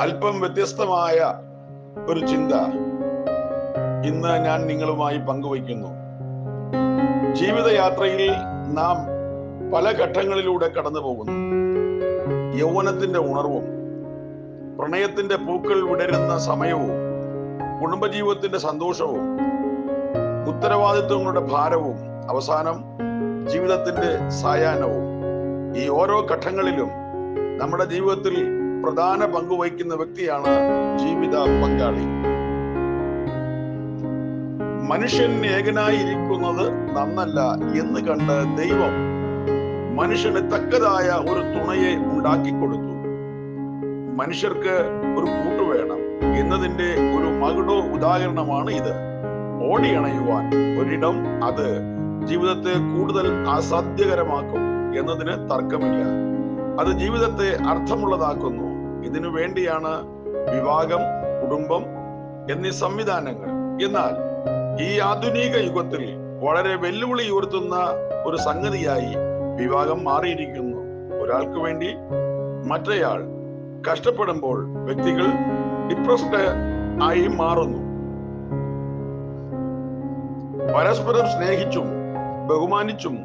അല്പം വ്യത്യസ്തമായ ഒരു ചിന്ത ഇന്ന് ഞാൻ നിങ്ങളുമായി പങ്കുവയ്ക്കുന്നു. ജീവിതയാത്രയിൽ നാം പല ഘട്ടങ്ങളിലൂടെ കടന്നു പോകുന്നു യൗവനത്തിന്റെ ഉണർവും പ്രണയത്തിന്റെ പൂക്കൾ വിടരുന്ന സമയവും കുടുംബജീവിതത്തിന്റെ സന്തോഷവും ഉത്തരവാദിത്വങ്ങളുടെ ഭാരവും അവസാനം ജീവിതത്തിന്റെ സായാഹ്നവും. ഈ ഓരോ ഘട്ടങ്ങളിലും നമ്മുടെ ജീവിതത്തിൽ പ്രധാന പങ്ക് വഹിക്കുന്ന വ്യക്തിയാണ് ജീവിത പങ്കാളി. മനുഷ്യൻ ഏകനായിരിക്കുന്നത് നന്നല്ല എന്ന് കണ്ട് ദൈവം മനുഷ്യന് തക്കതായ ഒരു തുണയെ ഉണ്ടാക്കി കൊടുത്തു മനുഷ്യർക്ക് ഒരു കൂട്ടു വേണം എന്നതിന്റെ ഒരു മകുടോ ഉദാഹരണമാണ് ഇത്. ഓടിയണയുവാൻ ഒരിടം അത് ജീവിതത്തെ കൂടുതൽ അസാധ്യകരമാക്കും എന്നതിന് തർക്കമില്ല. അത് ജീവിതത്തെ അർത്ഥമുള്ളതാക്കുന്നു. ഇതിനു വേണ്ടിയാണ് വിവാഹം കുടുംബം എന്നീ സംവിധാനങ്ങൾ. എന്നാൽ ഈ ആധുനിക യുഗത്തിൽ വളരെ വെല്ലുവിളി ഉയർത്തുന്ന ഒരു സംഗതിയായി വിവാഹം മാറിയിരിക്കുന്നു. ഒരാൾക്ക് വേണ്ടി മറ്റേയാൾ കഷ്ടപ്പെടുമ്പോൾ വ്യക്തികൾ ഡിപ്രസ്ഡ് ആയി മാറുന്നു. പരസ്പരം സ്നേഹിച്ചും ബഹുമാനിച്ചും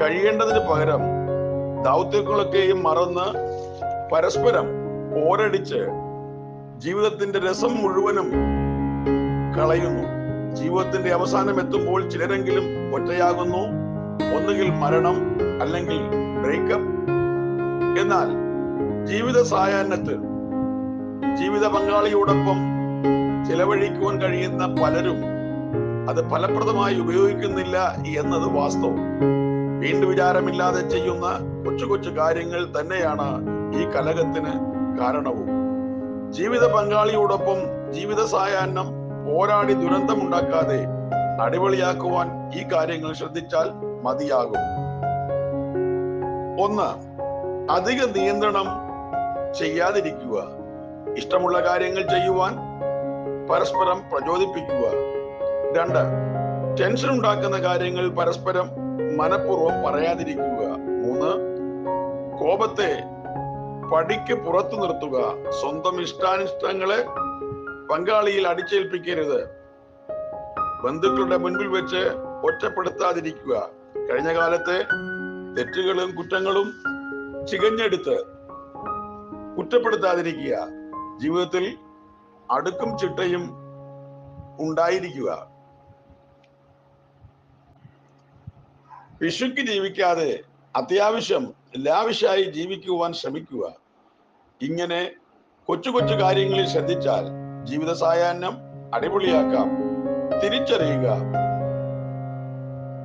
കഴിയേണ്ടതിന് പകരം ദൗത്യങ്ങളൊക്കെയും മറന്ന് പരസ്പരം പോരടിച്ച് ജീവിതത്തിന്റെ രസം മുഴുവനും കളയുന്നു. ജീവിതത്തിന്റെ അവസാനം എത്തുമ്പോൾ ചിലരെങ്കിലും ഒറ്റയാകുന്നു. ഒന്നുകിൽ മരണം അല്ലെങ്കിൽ ബ്രേക്കപ്പ് എന്നാൽ ജീവിത സായാഹ്നത്തിൽ ജീവിത പങ്കാളിയോടൊപ്പം ചെലവഴിക്കുവാൻ കഴിയുന്ന പലരും അത് ഫലപ്രദമായി ഉപയോഗിക്കുന്നില്ല എന്നത് വാസ്തവം. വീണ്ടും വിചാരമില്ലാതെ ചെയ്യുന്ന കൊച്ചു കൊച്ചു കാര്യങ്ങൾ തന്നെയാണ് ഈ കലഹത്തിന് കാരണവും. ജീവിത പങ്കാളിയോടൊപ്പം ജീവിത സായാഹ്നം പോരാടി ദുരന്തമുണ്ടാക്കാതെ അടിപൊളിയാക്കുവാൻ ഈ കാര്യങ്ങൾ ശ്രദ്ധിച്ചാൽ മതിയാകും. ഒന്ന് അധിക നിയന്ത്രണം ചെയ്യാതിരിക്കുക. ഇഷ്ടമുള്ള കാര്യങ്ങൾ ചെയ്യുവാൻ പരസ്പരം പ്രചോദിപ്പിക്കുക. രണ്ട് ടെൻഷൻ ഉണ്ടാക്കുന്ന കാര്യങ്ങൾ പരസ്പരം മനഃപൂർവം പറയാതിരിക്കുക. മൂന്ന് കോപത്തെ പടിക്ക് പുറത്തു നിർത്തുക. സ്വന്തം ഇഷ്ടാനിഷ്ടങ്ങളെ പങ്കാളിയിൽ അടിച്ചേൽപ്പിക്കരുത്. ബന്ധുക്കളുടെ മുൻപിൽ വെച്ച് ഒറ്റപ്പെടുത്താതിരിക്കുക. കഴിഞ്ഞ കാലത്തെ തെറ്റുകളും കുറ്റങ്ങളും ചികഞ്ഞെടുത്ത് കുറ്റപ്പെടുത്താതിരിക്കുക. ജീവിതത്തിൽ അടുക്കും ചിട്ടയും ഉണ്ടായിരിക്കുക. പിശുക്ക് ജീവിക്കാതെ അത്യാവശ്യം ലാവിഷായി ജീവിക്കുവാൻ ശ്രമിക്കുക. ഇങ്ങനെ കൊച്ചു കൊച്ചു കാര്യങ്ങളിൽ ശ്രദ്ധിച്ചാൽ ജീവിത സായാഹ്നം അടിപൊളിയാക്കാം. തിരിച്ചറിയുക.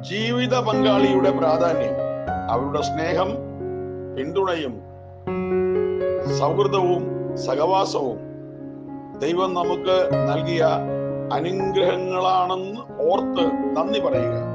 ജീവിത പങ്കാളിയുടെ പ്രാധാന്യം അവരുടെ സ്നേഹം പിന്തുണയും സൗഹൃദവും സഹവാസവും ദൈവം നമുക്ക് നൽകിയ അനുഗ്രഹങ്ങളാണെന്ന് ഓർത്ത് നന്ദി പറയുക.